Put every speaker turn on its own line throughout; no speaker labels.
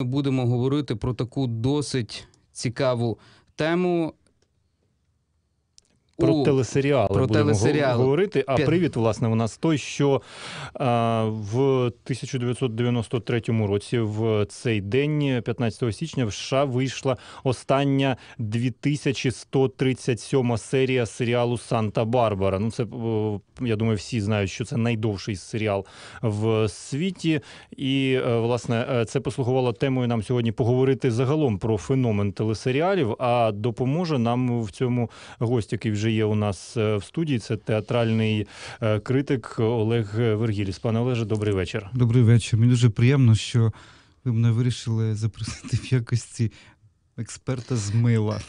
Ми будемо говорити про таку досить цікаву тему.
Про
У-
телесеріали
про
будемо
телесеріали.
говорити. А привід, власне, у нас той, що а, в 1993 році, в цей день, 15 січня, в США вийшла остання 2137 серія серіалу Санта-Барбара. Ну, це я думаю, всі знають, що це найдовший серіал в світі. І е, власне е, це послугувало темою нам сьогодні поговорити загалом про феномен телесеріалів. А допоможе нам в цьому гость, який вже є у нас е, в студії. Це театральний е, критик Олег Вергіліс. Пане Олеже, добрий вечір.
Добрий вечір. Мені дуже приємно, що ви мене вирішили запросити в якості експерта з мила.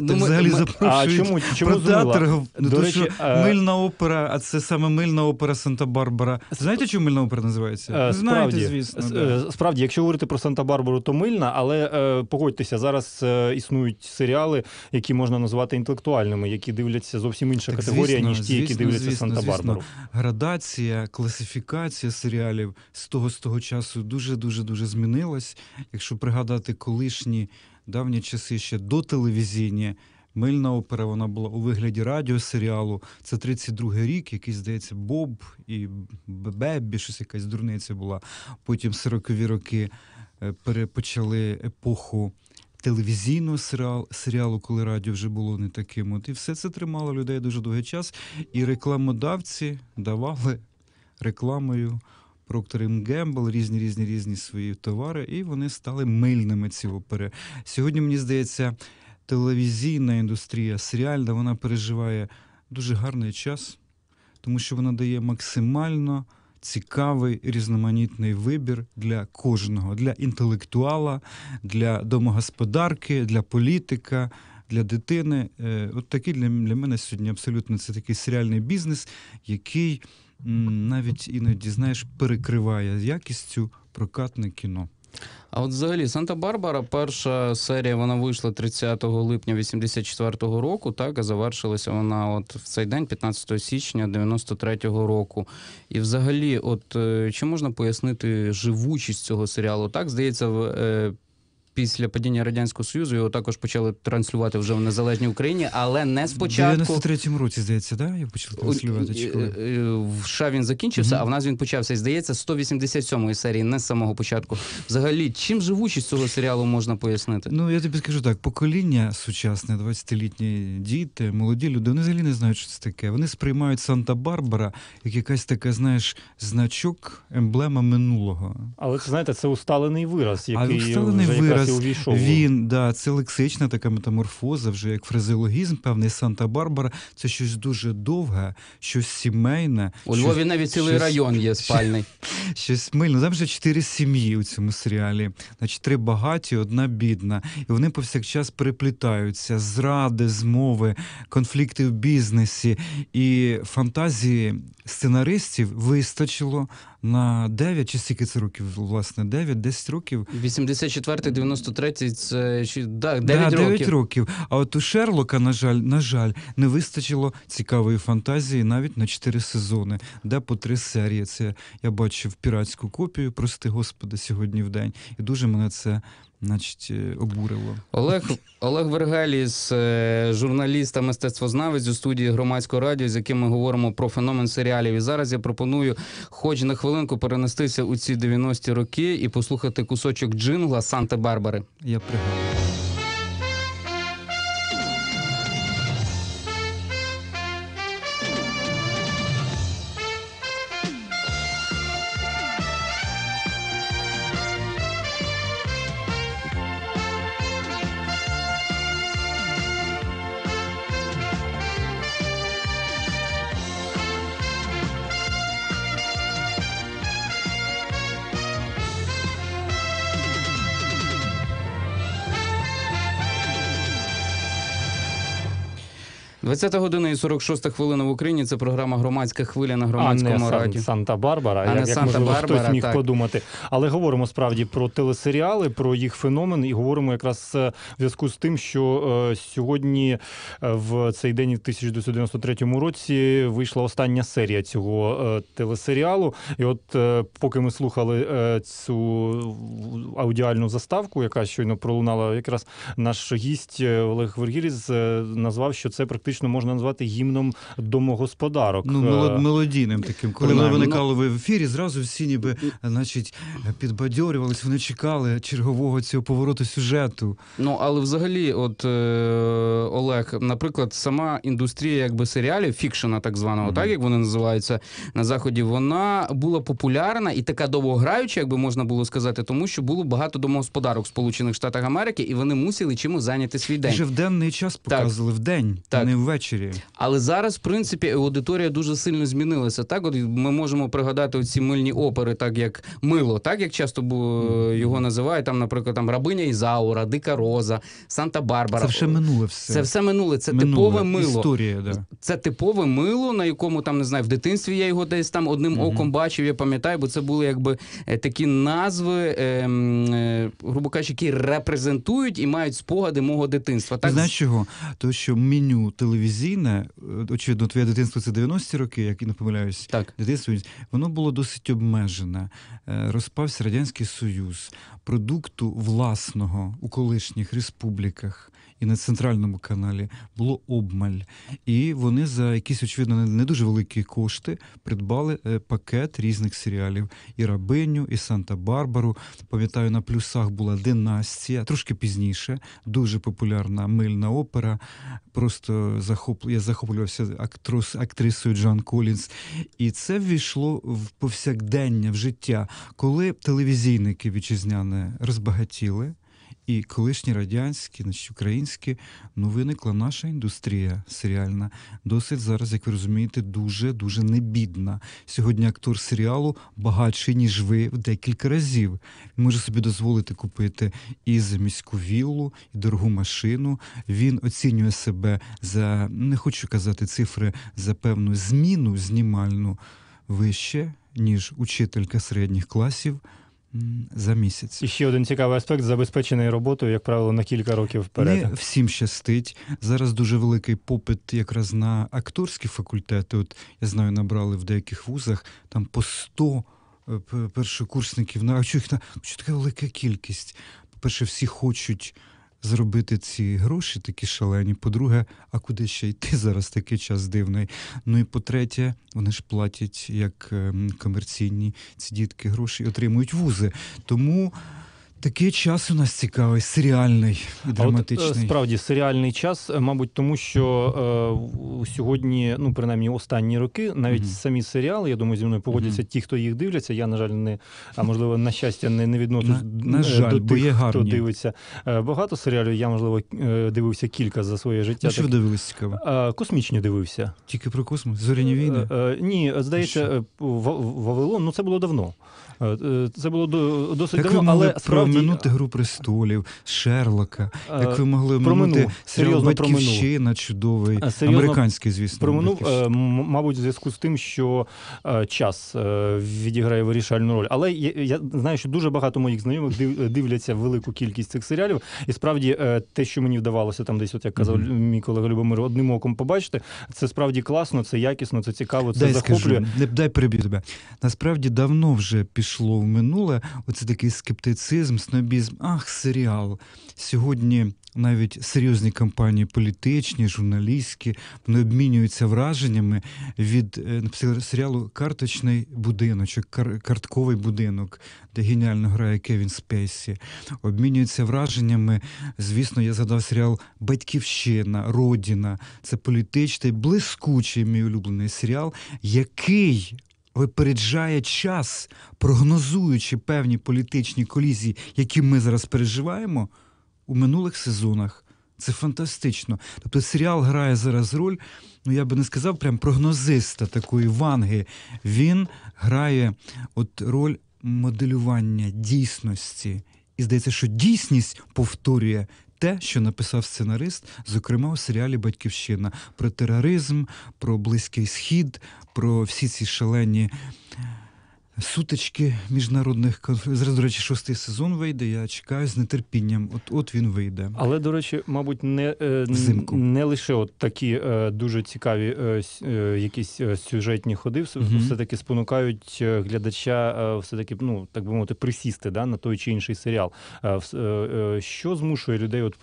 Ну, ми-
взагалі
ми-
А
запрошують
чому чому
про театр.
До
то,
речі,
що
е,
мильна опера, а це саме мильна опера Санта-Барбара. Знаєте, чому мильна опера називається?
Е,
Ви Знаєте,
справді,
звісно. Да.
е, Справді, якщо говорити про Санта-Барбару, то мильна, але погодьтеся, зараз існують серіали, які можна назвати інтелектуальними, які дивляться зовсім інша
Так,
категорія,
звісно,
ніж ті, які дивляться Санта-Барбару.
Градація, класифікація серіалів з того з того часу дуже дуже дуже змінилась. Якщо пригадати колишні давні часи ще до телевізійні. Мильна опера вона була у вигляді радіосеріалу. Це 32-й рік, який, здається, Боб і Бебі, щось якась дурниця була. Потім 40-ві роки е, перепочали епоху телевізійного серіал, серіалу, коли радіо вже було не таким. От і все це тримало людей дуже довгий час. І рекламодавці давали рекламою Procter Gamble, різні різні різні свої товари, і вони стали мильними ці опери. Сьогодні, мені здається, телевізійна індустрія, серіальна, вона переживає дуже гарний час, тому що вона дає максимально цікавий різноманітний вибір для кожного, для інтелектуала, для домогосподарки, для політика. Для дитини, Е, от такий для, для мене сьогодні абсолютно це такий серіальний бізнес, який навіть іноді знаєш перекриває якістю прокатне кіно.
А от взагалі Санта-Барбара, перша серія вона вийшла 30 липня 84-го року, так, а завершилася вона от в цей день, 15 січня 93-го року. І взагалі, от е, чи можна пояснити живучість цього серіалу? Так, здається, в. е, Після падіння радянського союзу його також почали транслювати вже в незалежній Україні, але не
В
спочатку
93-му році, здається, да? я почав транслювати. Чи коли?
Е, е, В США він закінчився,
Мгм.
а в нас він почався. І здається, з 187-ї серії, не з самого початку. Взагалі, чим живучість цього серіалу можна пояснити?
Ну, я тобі скажу так: покоління сучасне, 20-літні діти, молоді люди, вони взагалі не знають, що це таке. Вони сприймають Санта-Барбара як якась така, знаєш, значок, емблема минулого.
Але це знаєте, це усталений вираз, який
усталений
вже
вираз,
і увійшов.
Він, да, це лексична така метаморфоза, вже як фразеологізм, певний Санта-Барбара. Це щось дуже довге, щось сімейне.
У
щось-
Львові навіть цілий
щось-
район є спальний.
Щось мильно. Там вже чотири сім'ї у цьому серіалі. Значить, три багаті, одна бідна. І вони повсякчас переплітаються. Зради, змови, конфлікти в бізнесі. І фантазії сценаристів вистачило на 9, чи скільки це років, власне, 9-10 років.
84-й, 93-й, це да, 9
да, 9
років.
років. А от у Шерлока, на жаль, на жаль, не вистачило цікавої фантазії навіть на 4 сезони, де по три серії. Це я бачив піратську копію, прости господи, сьогодні в день. І дуже мене це, значить, е, обурило.
Олег, Олег Вергеліс, е, журналіст та мистецтвознавець у студії громадського радіо, з яким ми говоримо про феномен серіалів. І зараз я пропоную, хоч на хвилинку перенестися у ці 90-ті роки і послухати кусочок джингла Санта-Барбари.
Я пригадую.
20 година і 46 хвилина в Україні. Це програма Громадська хвиля на
А не
громадському раді.
Санта-Барбара,
А не
як, як можливо хтось міг
так.
подумати. Але говоримо справді про телесеріали, про їх феномен, і говоримо якраз е, в зв'язку з тим, що е, сьогодні е, в цей день, в 1993 році, вийшла остання серія цього е, телесеріалу. І от е, поки ми слухали е, цю аудіальну заставку, яка щойно пролунала, якраз наш гість Олег Вергіріс е, назвав, що це практично можна назвати гімном домогосподарок.
Ну,
Е,
мелодійним таким. Коли воно виникало в ефірі, зразу всі ніби значить, підбадьорювались, вони чекали чергового цього повороту сюжету.
Ну але взагалі, от е, Олег, наприклад, сама індустрія якби серіалів, фікшена так званого,
Мгм.
так як вони називаються на заході, вона була популярна і така довгограюча, якби можна було сказати, тому що було багато домогосподарок в Сполучених Штатах Америки, і вони мусили чимось зайняти свій день.
Вже в денний час показували, в день,
Так.
не ввечері.
Але зараз, в принципі, аудиторія дуже сильно змінилася. Так, от ми можемо пригадати оці мильні опери, так як мило, так як часто його називають. Там, наприклад, там Рабиня Ізаура, Дика Роза, Санта-Барбара.
Це вже минуле все.
Це все минуле. Це
Минуле.
типове мило.
Історія, да.
Це типове мило, на якому там не знаю, в дитинстві я його десь там одним
Мгм.
оком бачив. Я пам'ятаю, бо це були якби е, такі назви, е, е, грубо кажучи, які репрезентують і мають спогади мого дитинства. Так
знаєш чого? Тому що меню телевізійне, е, очевидно, твоє дитинство це 90-ті роки, як і не помиляюсь.
так.
Дитинство воно було досить обмежене. Е, Розпався Радянський Союз, продукту власного у колишніх республіках і на центральному каналі було обмаль. І вони за якісь, очевидно, не- дуже великі кошти придбали е, пакет різних серіалів: і Рабиню, і Санта-Барбару. Пам'ятаю, на плюсах була Династія, трошки пізніше, дуже популярна мильна опера. Просто захоп... я захоплювався актрос... актрисою Джан Колінс. І це ввійшло в повсякдення, в життя, коли телевізійники вітчизняне розбагатіли. І колишні радянські, значить, українські, ну виникла наша індустрія серіальна. Досить зараз, як ви розумієте, дуже дуже небідна. Сьогодні актор серіалу багатший, ніж ви в декілька разів. Може собі дозволити купити і за міську віллу, і дорогу машину. Він оцінює себе за не хочу казати цифри за певну зміну знімальну вище, ніж учителька середніх класів за місяць.
І ще один цікавий аспект забезпечений роботою, як правило, на кілька років вперед.
Не всім щастить. Зараз дуже великий попит якраз на акторські факультети. От я знаю, набрали в деяких вузах там по 100 е, першокурсників. на, а чого їх на що така велика кількість? По-перше, всі хочуть зробити ці гроші такі шалені. По-друге, а куди ще йти зараз такий час дивний? Ну і по-третє, вони ж платять як ем, комерційні ці дітки гроші і отримують вузи. Тому такий час у нас цікавий, серіальний і
А от,
драматичний.
е, справді серіальний час, е, мабуть, тому що е, сьогодні, ну принаймні останні роки, навіть
Мгм.
самі серіали, я думаю, зі мною погодяться ті, хто їх дивляться. Я, на жаль, не а можливо, на щастя, не, не відношусь
На- на
е,
жаль,
до
бо
тих, хто дивиться. Багато серіалів. Я можливо дивився кілька за своє життя.
Ну, що ви
Так,
дивились цікаво?
Космічні дивився.
Тільки про космос? Зоряні війни?
Е, е, Ні, здається, Вавилон, ну це було давно. Це було до- досить
ви
давно, але справді
проминути Гру престолів, Шерлока?
е,
Як ви могли
проминув,
минути серіал
серйозно.
Батьківщина чудовий,
А, серйозно
американський, звісно.
Проминув, е, мабуть, в зв'язку з тим, що е, час е, відіграє вирішальну роль. Але я, я знаю, що дуже багато моїх знайомих див- дивляться велику кількість цих серіалів. І справді е, те, що мені вдавалося там десь, от як казав
Мгм.
мій колега Любомир, одним оком побачити, це справді класно, це якісно, це цікаво, це
Дай
захоплює.
скажу, не дай переб'ю тебе. Насправді давно вже пішло в минуле оце такий скептицизм, снобізм. Ах, серіал. Сьогодні навіть серйозні компанії політичні, журналістські, вони обмінюються враженнями від е, наприклад, серіалу Карточний будиночок, кар- картковий будинок, де геніально грає Кевін Спейсі. Обмінюються враженнями. Звісно, я згадав серіал Батьківщина, Родіна. Це політичний, блискучий мій улюблений серіал, який випереджає час, прогнозуючи певні політичні колізії, які ми зараз переживаємо у минулих сезонах. Це фантастично. Тобто серіал грає зараз роль, ну я би не сказав, прям прогнозиста такої ванги. Він грає от роль моделювання дійсності. І здається, що дійсність повторює те, що написав сценарист, зокрема у серіалі Батьківщина про тероризм, про Близький Схід, про всі ці шалені. Сутички міжнародних. Зараз, до речі, шостий сезон вийде. Я чекаю з нетерпінням. От от він вийде.
Але, до речі, мабуть, не, е,
Взимку.
не лише от такі е, дуже цікаві е, е, якісь сюжетні ходи, все-
Мгм.
все-таки спонукають глядача, е, все-таки, ну, так би мовити, присісти да, на той чи інший серіал. Е, е, е, Що змушує людей от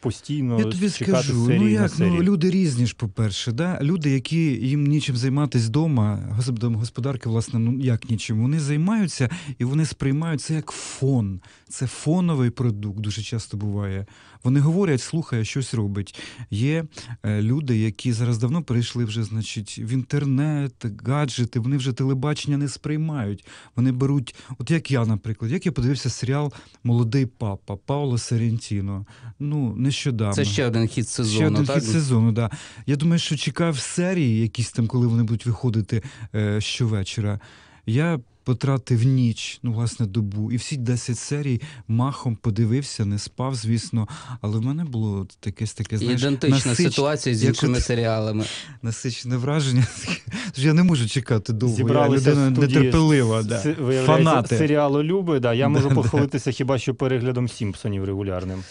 постійно
Я тобі
чекати
скажу,
серії
ну
на
як
серії?
ну люди різні ж, по-перше, да? люди, які їм нічим займатися вдома, господарки, власне, ну як нічим, вони займаються і вони сприймають це як фон. Це фоновий продукт, дуже часто буває. Вони говорять, слухає, щось робить. Є е, люди, які зараз давно перейшли вже, значить, в інтернет, гаджети, вони вже телебачення не сприймають. Вони беруть, от як я, наприклад, як я подивився серіал Молодий папа Пауло Серентіно. Ну, нещодавно.
Це ще один хід сезону.
Ще один
так?
хід сезону, да. Я думаю, що чекав серії, якісь там, коли вони будуть виходити е, щовечора. Я потратив ніч, ну, власне, добу, і всі 10 серій махом подивився, не спав, звісно. Але в мене було таке, таке знаєш,
Ідентична
насич-
ситуація з іншими
от-
серіалами.
насичене враження. Я не можу чекати довго.
Зібралися
я людина нетерпелива. Да.
С-
Фанати.
серіалу Люби. Да. Я можу
Да, да.
похвалитися хіба що переглядом Сімпсонів регулярним.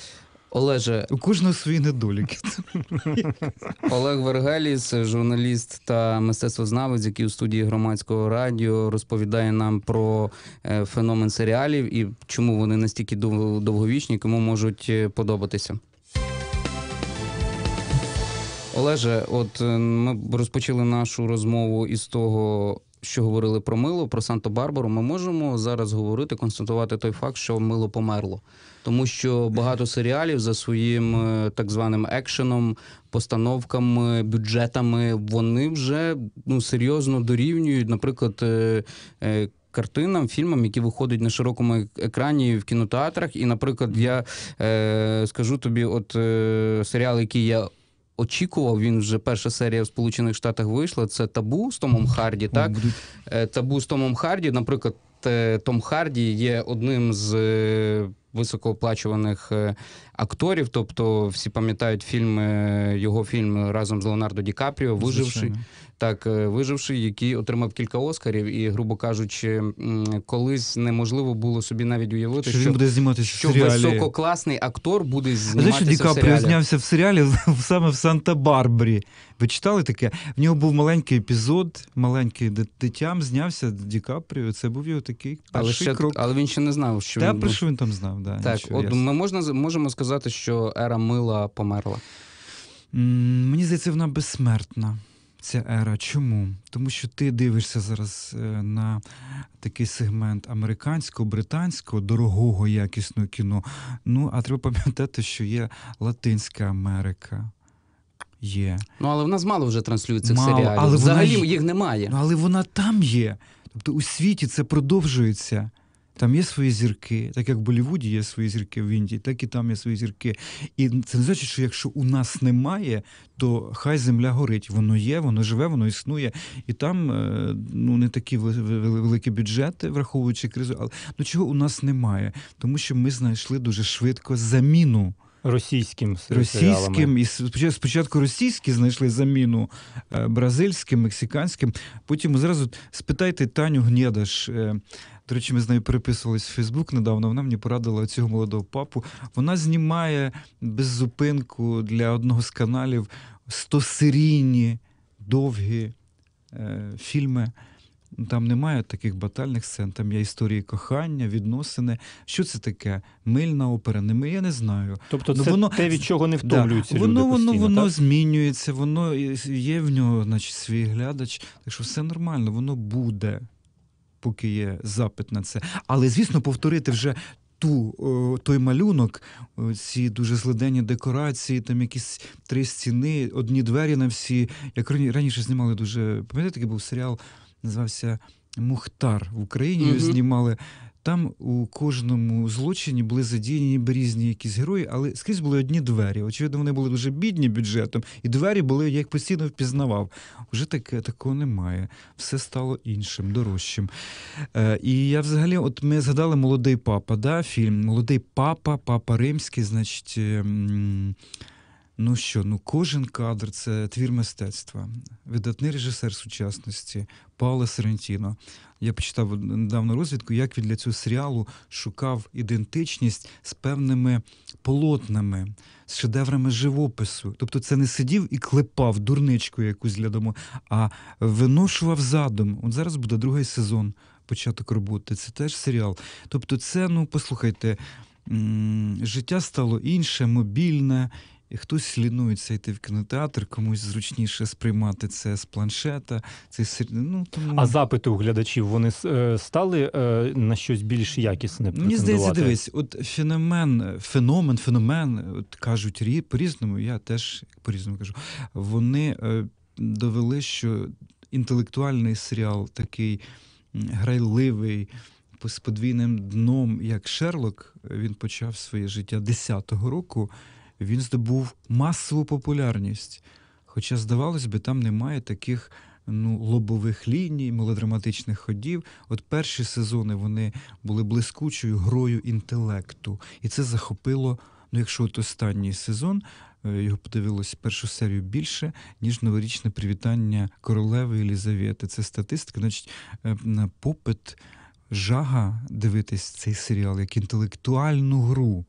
Олеже,
У кожного свої недоліки.
Олег Вергеліс, журналіст та мистецтвознавець, який у студії громадського радіо розповідає нам про е, феномен серіалів і чому вони настільки дов- довговічні, кому можуть е, подобатися. Олеже, от е, ми розпочали нашу розмову із того, що говорили про мило, про Санта-Барбару. Ми можемо зараз говорити, констатувати той факт, що мило померло. Тому що багато серіалів за своїм е, так званим екшеном, постановками, бюджетами, вони вже ну, серйозно дорівнюють, наприклад. е, е, Картинам, фільмам, які виходять на широкому екрані в кінотеатрах. І, наприклад, я е, скажу тобі, от е, серіал, який я очікував, він вже перша серія в Сполучених Штатах вийшла. Це табу з Томом Харді. Так, Е, табу з Томом Харді. Наприклад, е, Том Харді є одним з е, високооплачуваних акторів. Тобто, всі пам'ятають фільм, е, його фільм разом з Леонардо Ді Капріо, виживши. Так, е, виживши, який отримав кілька Оскарів, і, грубо кажучи, колись неможливо було собі навіть уявити,
Що
що,
він буде зніматися в серіалі.
висококласний актор буде
що
зніматися
Ді
в серіалі.
знявся в серіалі саме в Санта-Барбарі. Ви читали таке? В нього був маленький епізод, маленький дитям знявся Ді Капріо. Це був його такий
але, ще,
крок.
але він ще не знав, що
Та
він
про що він там знав? Да,
так.
нічого,
От
ясно.
ми можна можемо сказати, що ера мила померла.
Мені здається, вона безсмертна. Ця ера. Чому? Тому що ти дивишся зараз е, на такий сегмент американського, британського, дорогого, якісного кіно. Ну, а треба пам'ятати, що є Латинська Америка. Є.
Ну але в нас мало вже транслюють цих
Мало,
серіалів.
але
Взагалі
ж-
їх немає.
Ну, але вона там є. Тобто у світі це продовжується. Там є свої зірки, так як в Болівуді є свої зірки в Індії, так і там є свої зірки. І це не значить, що якщо у нас немає, то хай земля горить. Воно є, воно живе, воно існує. І там е, ну не такі ве- ве- великі бюджети, враховуючи кризу. Але ну чого у нас немає? Тому що ми знайшли дуже швидко заміну
Російським
російським, і спочатку, російські знайшли заміну е, бразильським, мексиканським. Потім зразу спитайте Таню Гнєдаш. До речі, ми з нею переписувались в Фейсбук недавно. Вона мені порадила цього молодого папу. Вона знімає без зупинку для одного з каналів 100-серійні довгі е, фільми. Там немає таких батальних сцен, там є історії кохання, відносини. Що це таке? Мильна опера? Не ми, я не знаю.
Тобто
Ну,
це
воно-
те, від чого не
Да.
втомлюються люди
Воно, воно,
постійно,
воно
так?
змінюється, воно є в нього, значить, свій глядач. Так що все нормально, воно буде, поки є запит на це. Але, звісно, повторити вже. Ту, той малюнок, ці дуже злиденні декорації, там якісь три стіни, одні двері на всі. Як рані- раніше знімали дуже. Пам'ятаєте, такий був серіал, називався Мухтар. В Україні
Мгм.
знімали. Там у кожному злочині були задіяні різні якісь герої, але скрізь були одні двері. Очевидно, вони були дуже бідні бюджетом, і двері були, я їх постійно впізнавав. Уже таке такого немає. Все стало іншим, дорожчим. Е, і я взагалі, от ми згадали молодий папа, да, фільм. Молодий папа, папа римський, значить. ем, Ну що, ну кожен кадр це твір мистецтва. Видатний режисер сучасності Пауло Соррентіно. Я почитав недавно розвідку, як він для цього серіалу шукав ідентичність з певними полотнами, з шедеврами живопису. Тобто це не сидів і клепав дурничку якусь для дому, а виношував задум. От зараз буде другий сезон, початок роботи. Це теж серіал. Тобто, це, ну послухайте, життя стало інше, мобільне. І хтось лінується йти в кінотеатр, комусь зручніше сприймати це з планшета. Цей сер- ну, тому...
А запити у глядачів вони е, стали е, на щось більш якісне.
Мені здається, дивись, от феномен, феномен, феномен, от кажуть рі- по-різному, я теж по-різному кажу. Вони е, довели, що інтелектуальний серіал такий грайливий, з подвійним дном, як Шерлок, він почав своє життя 10-го року, він здобув масову популярність. Хоча, здавалось би, там немає таких ну, лобових ліній, мелодраматичних ходів. От перші сезони вони були блискучою грою інтелекту. І це захопило, ну якщо от останній сезон, е, його подивилось першу серію більше, ніж новорічне привітання королеви Елізавети. Це статистика, значить, е, на попит, жага дивитись цей серіал як інтелектуальну гру.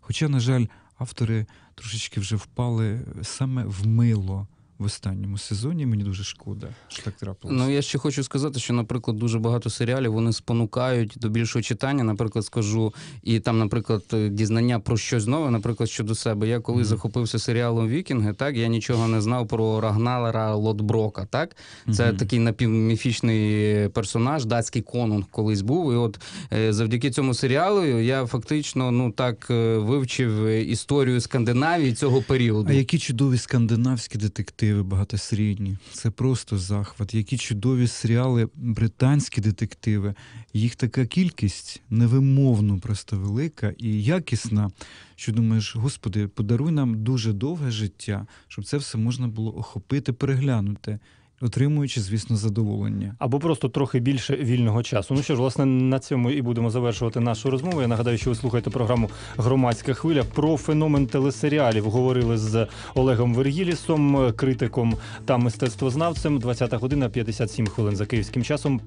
Хоча, на жаль, автори трошечки вже впали саме в мило в останньому сезоні. Мені дуже шкода, що так трапилося.
Ну я ще хочу сказати, що, наприклад, дуже багато серіалів вони спонукають до більшого читання. Наприклад, скажу, і там, наприклад, дізнання про щось нове, наприклад, щодо себе. Я коли
Мгм.
захопився серіалом Вікінги, так я нічого не знав про Рагналера Лотброка. Так, це
Мгм.
такий напівміфічний персонаж, датський конунг колись був. І от е, завдяки цьому серіалу я фактично ну так е, вивчив історію Скандинавії цього періоду.
А які чудові скандинавські детективи багатосерійні. Це просто захват. Які чудові серіали, британські детективи. Їх така кількість невимовно просто велика і якісна. Що думаєш, господи, подаруй нам дуже довге життя, щоб це все можна було охопити, переглянути, отримуючи, звісно, задоволення.
Або просто трохи більше вільного часу. Ну що ж, власне, на цьому і будемо завершувати нашу розмову. Я нагадаю, що ви слухаєте програму Громадська хвиля про феномен телесеріалів. Говорили з Олегом Вергілісом, критиком та мистецтвознавцем. 20 година 57 хвилин за київським часом.